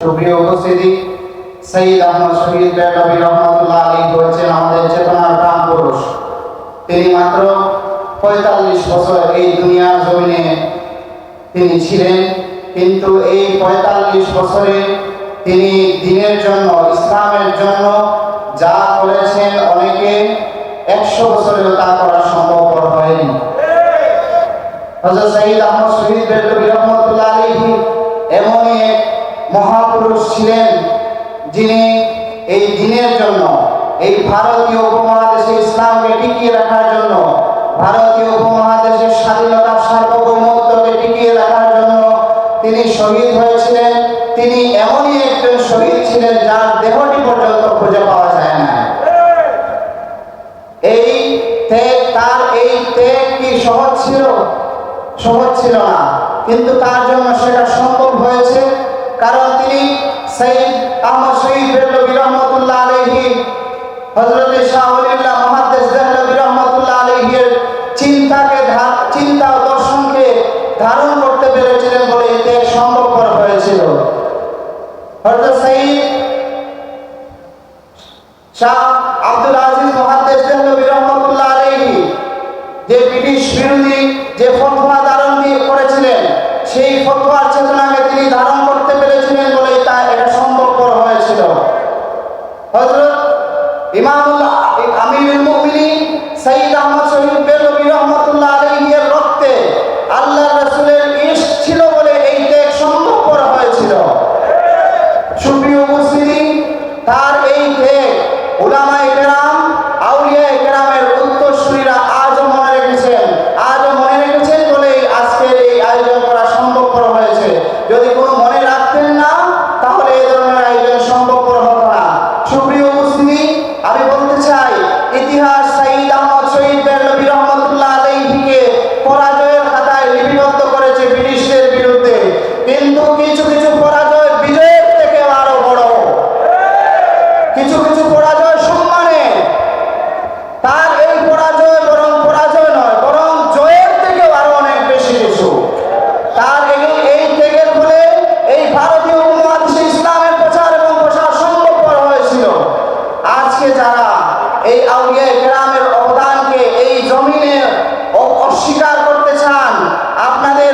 সুপ্রিয় উপস্থিতি সঈদ আহমদ শহীদ বেগবী রহমতুল্লাহ আলী হয়েছেন আমাদের চেতনার প্রাণ পুরুষ তিনি মাত্র পঁয়তাল্লিশ বছর এই দুনিয়ার জমিনে তিনি ছিলেন। কিন্তু এই পঁয়তাল্লিশ বছরে তিনি দিনের জন্য, ইসলামের জন্য যা করেছেন অনেকে একশো বছরেও তা করা সম্ভবপর হয়নি। হজরত শহীদ আহমদ শহীদ বেগবী রহমতুল্লাহ আলী এমনই এক মহাপুরুষ ছিলেন যিনি এই দিনের জন্য, এই ভারতীয় উপমহাদেশে ইসলামকে টিকিয়ে রাখার জন্য, ভারতীয় উপমহাদেশের স্বাধীনতা সার্বভৌমত্বকে টিকিয়ে রাখার জন্য তিনি শহীদ হয়েছিলেন। তিনি এমনই একজন শহীদ ছিলেন যার দেহটি পর্যন্ত খুঁজে পাওয়া যায় না এই ত্যাগ, তার এই ত্যাগ কি সহজ ছিল? সহজ ছিল না। কিন্তু তার জন্য সেটা সম্ভব হয়েছে। কারণ তিনি সঈদ আহমদ শহীদ বেল্লবী রহমতুল্লাহ আলহী হজরত শাহুল্লাহ মহাদ্দেশ বেল্লবী রহমতুল্লাহ আলহীর চিন্তাকে চিন্তা দর্শনকে ধারণ করতে পেরেছিলেন বলে এতে সম্ভবপর হয়েছিল। হজরত সঈদ শাহ আব্দুল আজিজ মহাদ্দেশ দেহলবী রহমতুল্লাহ আলাইহি, যে ব্রিটিশ বিরোধী, যে ফতোয়া সাইয়্যিদ আহমদ শহীদ বেলবী রহমতুল্লাহ আলাইহি রক্তে আল্লাহ রাসূলের ইশক ছিল বলে এই ত্যাগ সম্ভবপর হয়েছিল। সুপ্রিয় উপস্থিতি তার এই ত্যাগ উলামায়ে কেরাম পরাজয়ের খাতায় লিপিবদ্ধ করেছে ব্রিটিশদের বিরুদ্ধে। কিন্তু কিছু কিছু পরাজয় বিজয়ের থেকে আরও বড়। কিছু কিছু পরাজয় সম্মানে। তার এই পরাজয় বরং পরাজয় নয়, বরং জয়ের থেকেও আরও অনেক বেশি কিছু। তার এই এই ত্যাগের ফলে এই ভারতীয় উপমহাদেশে ইসলামের প্রচার এবং প্রসার সম্ভবপর হয়েছিল। আজকে যারা এই আউলিয়া গ্রামের অবদানকে এই জমিনে অ- অস্বীকার করতে চান আপনাদের